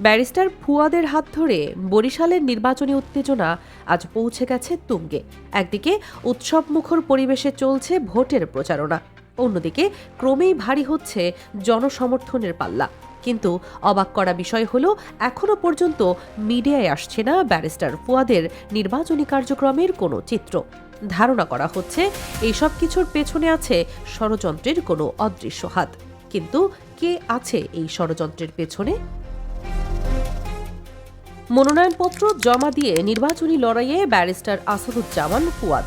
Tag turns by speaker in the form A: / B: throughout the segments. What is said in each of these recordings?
A: Barrister ফুয়াদের হাত ধরে বরিশালের নির্বাচনী উত্তেজনা আজ পৌঁছে গেছে তুঙ্গে। একদিকে উৎসবমুখর পরিবেশে চলছে ভোটের প্রচারণা, অন্যদিকে ক্রমেই ভারী হচ্ছে জনসমর্থনের পাল্লা। কিন্তু অবাক করা বিষয় হলো এখনও পর্যন্ত মিডিয়ায় আসছে না ব্যারিস্টার ফুয়াদের নির্বাচনী কার্যক্রমের কোনো চিত্র। ধারণা করা হচ্ছে, এইসব কিছুর পেছনে আছে ষড়যন্ত্রের কোনো অদৃশ্য হাত। কিন্তু কে আছে এই ষড়যন্ত্রের পেছনে? মনোনয়নপত্র জমা দিয়ে নির্বাচনী লড়াইয়ে ব্যারিস্টার আসাদুজ্জামান ফুয়াদ।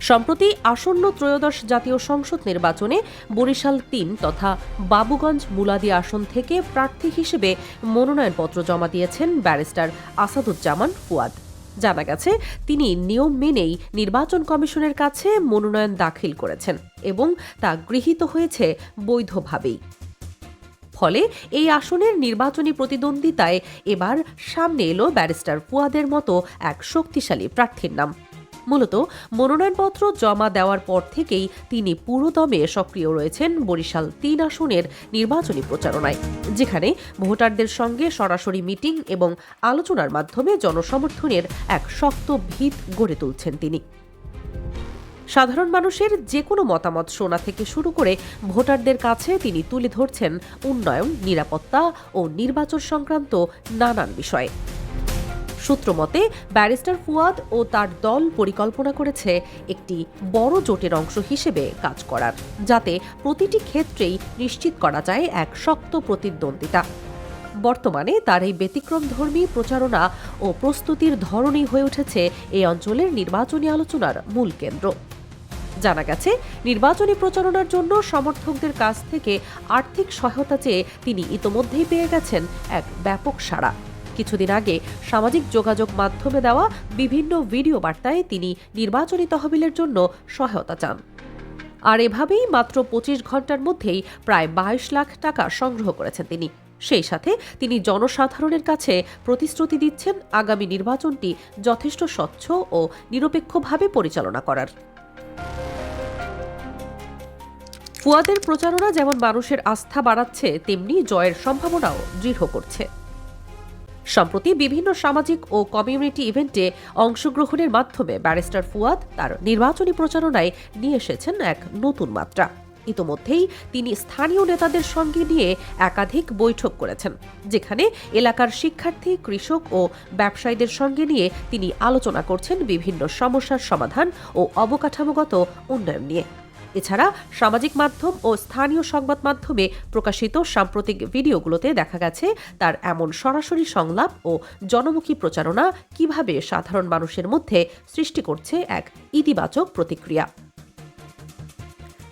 A: সম্প্রতি আসন্ন ত্রয়োদশ জাতীয় সংসদ নির্বাচনে বরিশাল তিন তথা বাবুগঞ্জ মুলাদি আসন থেকে প্রার্থী হিসেবে মনোনয়নপত্র জমা দিয়েছেন ব্যারিস্টার আসাদুজ্জামান ফুয়াদ। জানা গেছে, তিনি নিয়ম মেনেই নির্বাচন কমিশনের কাছে মনোনয়ন দাখিল করেছেন এবং তা গৃহীত হয়েছে বৈধভাবেই। ফলে এই আসনের নির্বাচনী প্রতিদ্বন্দ্বিতায় এবার সামনে এলো ব্যারিস্টার ফুয়াদের মতো এক শক্তিশালী প্রার্থীর নাম। মূলত মনোনয়নপত্র জমা দেওয়ার পর থেকেই তিনি পুরোদমে সক্রিয় রয়েছেন বরিশাল তিন আসনের নির্বাচনী প্রচারণায়, যেখানে ভোটারদের সঙ্গে সরাসরি মিটিং এবং আলোচনার মাধ্যমে জনসমর্থনের এক শক্ত ভিত গড়ে তুলছেন তিনি। সাধারণ মানুষের যে কোনো মতামত শোনা থেকে শুরু করে ভোটারদের কাছে তিনি তুলে ধরছেন উন্নয়ন, নিরাপত্তা ও নির্বাচন সংক্রান্ত নানান বিষয়ে। সূত্রমতে ব্যারিস্টার ফুয়াদ ও তার দল পরিকল্পনা করেছে একটি বড় জোটের অংশ হিসেবে কাজ করার, যাতে প্রতিটি ক্ষেত্রেই নিশ্চিত করা যায় এক শক্ত প্রতিদ্বন্দ্বিতা। বর্তমানে তার এই ব্যতিক্রমধর্মী প্রচারণা ও প্রস্তুতির ধরনই হয়ে উঠেছে এই অঞ্চলের নির্বাচনী আলোচনার মূল কেন্দ্র। জানা গেছে, নির্বাচনী প্রচারণার জন্য সমর্থকদের কাছ থেকে আর্থিক সহায়তা চেয়ে তিনি ইতোমধ্যেই পেয়ে গেছেন এক ব্যাপক সাড়া। কিছুদিন আগে সামাজিক যোগাযোগ মাধ্যমে দেওয়া বিভিন্ন ভিডিও বার্তায় তিনি নির্বাচনী তহবিলের জন্য সহায়তা চান। আর এভাবেই মাত্র পঁচিশ ঘণ্টার মধ্যেই প্রায় বাইশ লাখ টাকা সংগ্রহ করেছেন তিনি। সেই সাথে তিনি জনসাধারণের কাছে প্রতিশ্রুতি দিচ্ছেন আগামী নির্বাচনটি যথেষ্ট স্বচ্ছ ও নিরপেক্ষভাবে পরিচালনা করার। ফুয়াদের প্রচারণা যেমন মানুষের আস্থা বাড়াচ্ছে, তেমনি জয়ের সম্ভাবনাও দৃঢ় করছে। সম্প্রতি বিভিন্ন সামাজিক ও কমিউনিটি ইভেন্টে অংশগ্রহণের মাধ্যমে ব্যারিস্টার ফুয়াদ তার নির্বাচনী প্রচারণায় নিয়ে এসেছেন এক নতুন মাত্রা। ইতোমধ্যেই তিনি স্থানীয় নেতাদের সঙ্গে নিয়ে একাধিক বৈঠক করেছেন, যেখানে এলাকার শিক্ষার্থী, কৃষক ও ব্যবসায়ীদের সঙ্গে নিয়ে তিনি আলোচনা করছেন বিভিন্ন সমস্যার সমাধান ও অবকাঠামোগত উন্নয়ন নিয়ে। এছাড়া সামাজিক মাধ্যম ও স্থানীয় সংবাদ মাধ্যমে প্রকাশিত সাম্প্রতিক ভিডিওগুলোতে দেখা গেছে তার এমন সরাসরি সংলাপ ও জনমুখী প্রচারণা কীভাবে সাধারণ মানুষের মধ্যে সৃষ্টি করছে এক ইতিবাচক প্রতিক্রিয়া।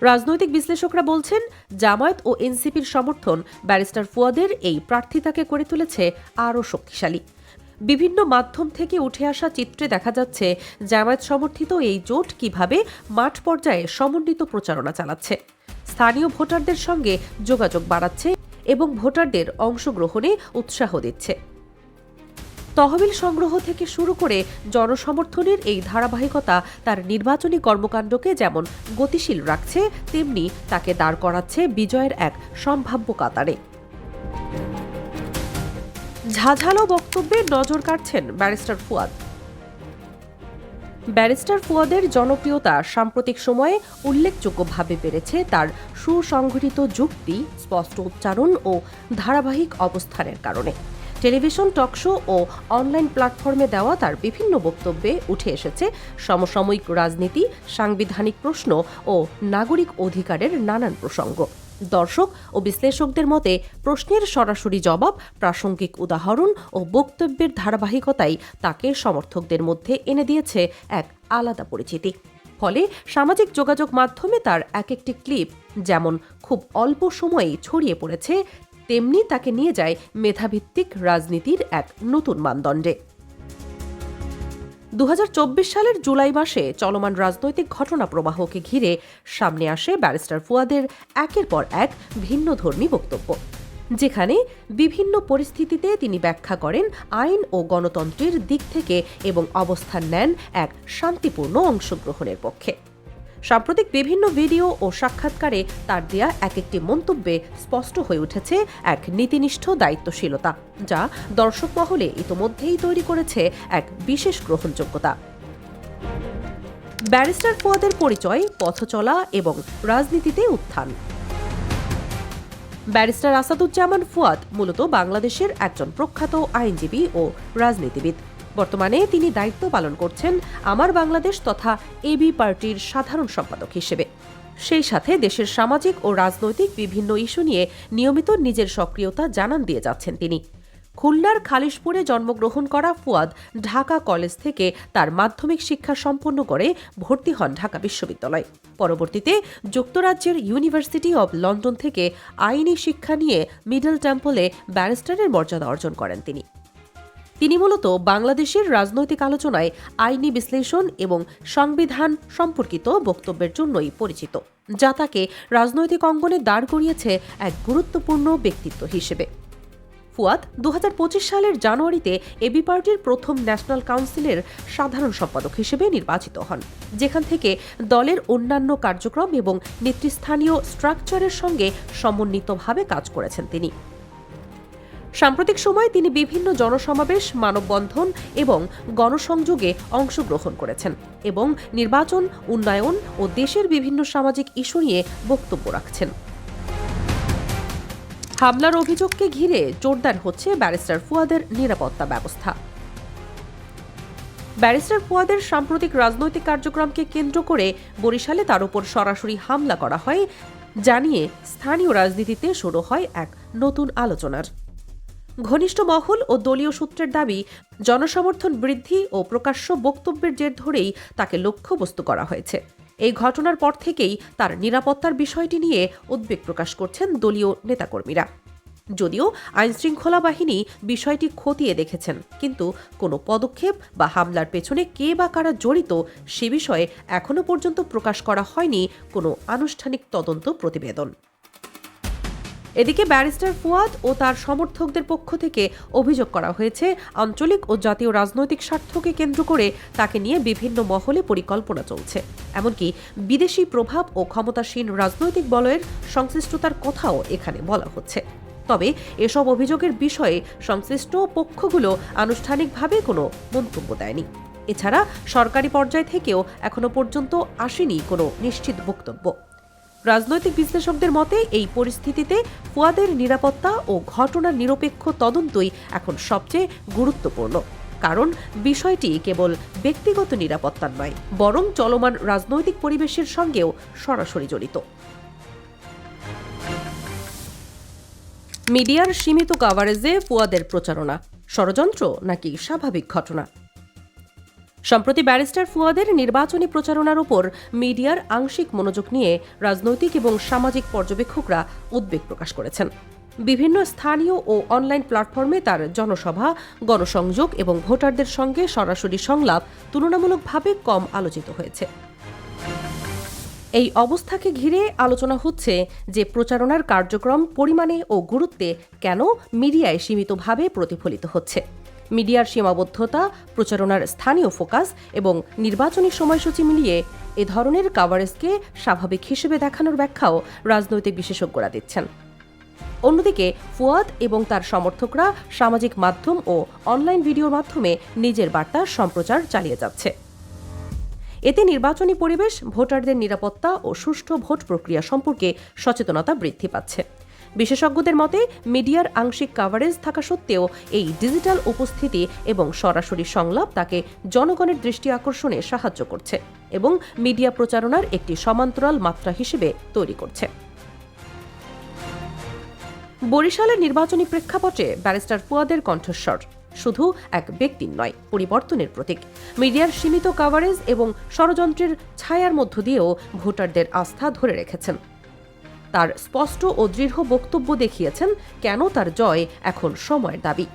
A: রাজনৈতিক বিশ্লেষকরা বলছেন, জামায়াত ও এনসিপির সমর্থন ব্যারিস্টার ফুয়াদের এই প্রার্থিতাকে করে তুলেছে আরও শক্তিশালী। বিভিন্ন মাধ্যম থেকে উঠে আসা চিত্রে দেখা যাচ্ছে, জামায়াত সমর্থিত এই জোট কীভাবে মাঠ পর্যায়ে সমন্বিত প্রচারণা চালাচ্ছে। স্থানীয় ভোটারদের সঙ্গে যোগাযোগ বাড়াচ্ছে এবং ভোটারদের অংশগ্রহণে উৎসাহ দিচ্ছে। তহবিল সংগ্রহ থেকে শুরু করে জনসমর্থনের এই ধারাবাহিকতা তার নির্বাচনী কর্মকাণ্ডকে যেমন গতিশীল রাখছে, তেমনি তাকে দাঁড় করাচ্ছে বিজয়ের এক সম্ভাব্য কাতারে। ঝাঝালো বক্তব্যে নজর কাটছেন ব্যারিস্টার ফুয়াদ। ব্যারিস্টার ফুয়াদের জনপ্রিয়তা সাম্প্রতিক সময়ে উল্লেখযোগ্যভাবে বেড়েছে তার সুসংগঠিত যুক্তি, স্পষ্ট উচ্চারণ ও ধারাবাহিক অবস্থানের কারণে। টেলিভিশন টকশো ও অনলাইন প্ল্যাটফর্মে দেওয়া তার বিভিন্ন বক্তব্যে উঠে এসেছে সমসাময়িক রাজনীতি, সাংবিধানিক প্রশ্ন ও নাগরিক অধিকারের নানান প্রসঙ্গ। দর্শক ও বিশ্লেষকদের মতে প্রশ্নের সরাসরি জবাব, প্রাসঙ্গিক উদাহরণ ও বক্তব্যের ধারাবাহিকতাই তাকে সমর্থকদের মধ্যে এনে দিয়েছে এক আলাদা পরিচিতি। ফলে সামাজিক যোগাযোগ মাধ্যমে তার এক একটি ক্লিপ, যেমন খুব অল্প সময়েই ছড়িয়ে পড়েছে, তেমনি তাকে নিয়ে যায় মেধাভিত্তিক রাজনীতির এক নতুন মানদণ্ডে। দু হাজার চব্বিশ সালের জুলাই মাসে চলমান রাজনৈতিক ঘটনা প্রবাহকে ঘিরে সামনে আসে ব্যারিস্টার ফুয়াদের একের পর এক ভিন্ন ধর্মী বক্তব্য, যেখানে বিভিন্ন পরিস্থিতিতে তিনি ব্যাখ্যা করেন আইন ও গণতন্ত্রের দিক থেকে এবং অবস্থান নেন এক শান্তিপূর্ণ অংশগ্রহণের পক্ষে। সাম্প্রতিক বিভিন্ন ভিডিও ও সাক্ষাৎকারে তার দেয়া এক একটি মন্তব্যে স্পষ্ট হয়ে উঠেছে এক নীতিনিষ্ঠ দায়িত্বশীলতা, যা দর্শক মহলে ইতোমধ্যেই তৈরি করেছে এক বিশেষ গ্রহণযোগ্যতা। ব্যারিস্টার ফুয়াদের পরিচয় পথচলা এবং রাজনীতিতে উত্থান। ব্যারিস্টার আসাদুজ্জামান ফুয়াদ মূলত বাংলাদেশের একজন প্রখ্যাত আইনজীবী ও রাজনীতিবিদ। বর্তমানে তিনি দায়িত্ব পালন করছেন আমার বাংলাদেশ তথা এবি পার্টির সাধারণ সম্পাদক হিসেবে। সেই সাথে দেশের সামাজিক ও রাজনৈতিক বিভিন্ন ইস্যু নিয়ে নিয়মিত নিজের সক্রিয়তা জানান দিয়ে যাচ্ছেন তিনি। খুলনার খালিশপুরে জন্মগ্রহণ করা ফুয়াদ ঢাকা কলেজ থেকে তার মাধ্যমিক শিক্ষা সম্পন্ন করে ভর্তি হন ঢাকা বিশ্ববিদ্যালয়। পরবর্তীতে যুক্তরাজ্যের ইউনিভার্সিটি অব লন্ডন থেকে আইনি শিক্ষা নিয়ে মিডল টেম্পলে ব্যারিস্টারের মর্যাদা অর্জন করেন তিনি। তিনি মূলত বাংলাদেশের রাজনৈতিক আলোচনায় আইনি বিশ্লেষণ এবং সংবিধান সম্পর্কিত বক্তব্যের জন্যই পরিচিত, যা তাকে রাজনৈতিক অঙ্গনে দাঁড় করিয়েছে এক গুরুত্বপূর্ণ ব্যক্তিত্ব হিসেবে। ফুয়াদ দু হাজার পঁচিশ সালের জানুয়ারিতে এবি পার্টির প্রথম ন্যাশনাল কাউন্সিলের সাধারণ সম্পাদক হিসেবে নির্বাচিত হন, যেখান থেকে দলের অন্যান্য কার্যক্রম এবং নেতৃস্থানীয় স্ট্রাকচারের সঙ্গে সমন্বিতভাবে কাজ করেছেন তিনি। সাম্প্রতিক সময়ে তিনি বিভিন্ন জনসমাবেশ, মানববন্ধন এবং গণসংযোগে অংশগ্রহণ করেছেন এবং নির্বাচন, উন্নয়ন ও দেশের বিভিন্ন সামাজিক ইস্যু নিয়ে বক্তব্য রাখছেন। হামলার অভিযোগকে ঘিরে জোরদার হচ্ছে ব্যারিস্টার ফুয়াদের নিরাপত্তা ব্যবস্থা। ব্যারিস্টার ফুয়াদের সাম্প্রতিক রাজনৈতিক কার্যক্রমকে কেন্দ্র করে বরিশালে তার উপর সরাসরি হামলা করা হয়, জানিয়ে স্থানীয় রাজনীতিতে শুরু হয় এক নতুন আলোচনার। ঘনিষ্ঠ মহল ও দলীয় সূত্রের দাবি, জনসমর্থন বৃদ্ধি ও প্রকাশ্য বক্তব্যের জের ধরেই তাকে লক্ষ্যবস্তু করা হয়েছে। এই ঘটনার পর থেকেই তার নিরাপত্তার বিষয়টি নিয়ে উদ্বেগ প্রকাশ করছেন দলীয় নেতাকর্মীরা। যদিও আইনশৃঙ্খলা বাহিনী বিষয়টি খতিয়ে দেখেছেন, কিন্তু কোনো পদক্ষেপ বা হামলার পেছনে কে বা কারা জড়িত সে বিষয়ে এখনও পর্যন্ত প্রকাশ করা হয়নি কোনো আনুষ্ঠানিক তদন্ত প্রতিবেদন। এদিকে ব্যারিস্টার ফুয়াদ ও তার সমর্থকদের পক্ষ থেকে অভিযোগ করা হয়েছে, আঞ্চলিক ও জাতীয় রাজনৈতিক স্বার্থকে কেন্দ্র করে তাকে নিয়ে বিভিন্ন মহলে পরিকল্পনা চলছে। এমনকি বিদেশি প্রভাব ও ক্ষমতাসীন রাজনৈতিক বলয়ের সংশ্লিষ্টতার কথাও এখানে বলা হচ্ছে। তবে এসব অভিযোগের বিষয়ে সংশ্লিষ্ট পক্ষগুলো আনুষ্ঠানিকভাবে কোনো মন্তব্য দেয়নি। এছাড়া সরকারি পর্যায় থেকেও এখনও পর্যন্ত আসেনি কোনো নিশ্চিত বক্তব্য। রাজনৈতিক বিশ্লেষকদের মতে, এই পরিস্থিতিতে ফুয়াদের নিরাপত্তা ও ঘটনার নিরপেক্ষ তদন্তই এখন সবচেয়ে গুরুত্বপূর্ণ। কারণ বিষয়টি কেবল ব্যক্তিগত নিরাপত্তার নয়, বরং চলমান রাজনৈতিক পরিবেশের সঙ্গেও সরাসরি জড়িত। মিডিয়ার সীমিত কাভারেজে ফুয়াদের প্রচারণা, ষড়যন্ত্র নাকি স্বাভাবিক ঘটনা? সম্প্রতি ব্যারিস্টার ফুয়াদের নির্বাচনী প্রচারণার উপর মিডিয়ার আংশিক মনোযোগ নিয়ে রাজনৈতিক এবং সামাজিক পর্যবেক্ষকরা উদ্বেগ প্রকাশ করেছেন। বিভিন্ন স্থানীয় ও অনলাইন প্ল্যাটফর্মে তার জনসভা, গণসংযোগ এবং ভোটারদের সঙ্গে সরাসরি সংলাপ তুলনামূলকভাবে কম আলোচিত হয়েছে। এই অবস্থাকে ঘিরে আলোচনা হচ্ছে যে প্রচারণার কার্যক্রম পরিমাণে ও গুরুত্বে কেন মিডিয়ায় সীমিতভাবে প্রতিফলিত হচ্ছে। মিডিয়ার সীমাবদ্ধতা, প্রচারণার স্থানীয় ফোকাস এবং নির্বাচনী সময়সূচি মিলিয়ে এ ধরনের কাভারেজকে স্বাভাবিক হিসেবে দেখানোর ব্যাখ্যাও রাজনৈতিক বিশেষজ্ঞরা দিচ্ছেন। অন্যদিকে, ফুয়াদ এবং তার সমর্থকরা সামাজিক মাধ্যম ও অনলাইন ভিডিওর মাধ্যমে নিজের বার্তা সম্প্রচার চালিয়ে যাচ্ছে। এতে নির্বাচনী পরিবেশ, ভোটারদের নিরাপত্তা ও সুষ্ঠু ভোট প্রক্রিয়া সম্পর্কে সচেতনতা বৃদ্ধি পাচ্ছে। বিশেষজ্ঞদের মতে, মিডিয়ার আংশিক কাভারেজ থাকা সত্ত্বেও এই ডিজিটাল উপস্থিতি এবং সরাসরি সংলাপ তাকে জনগণের দৃষ্টি আকর্ষণে সাহায্য করছে এবং মিডিয়া প্রচারণার একটি সমান্তরাল মাত্রা হিসেবে তৈরি করছে। বরিশালের নির্বাচনী প্রেক্ষাপটে ব্যারিস্টার ফুয়াদের কণ্ঠস্বর। শুধু এক ব্যক্তির নয়, পরিবর্তনের প্রতীক। মিডিয়ার সীমিত কাভারেজ এবং ষড়যন্ত্রের ছায়ার মধ্য দিয়েও ভোটারদের আস্থা ধরে রেখেছেন। তার স্পষ্ট ও দৃঢ় বক্তব্য দেখিয়েছেন কেন তার জয় এখন সময়ের দাবি।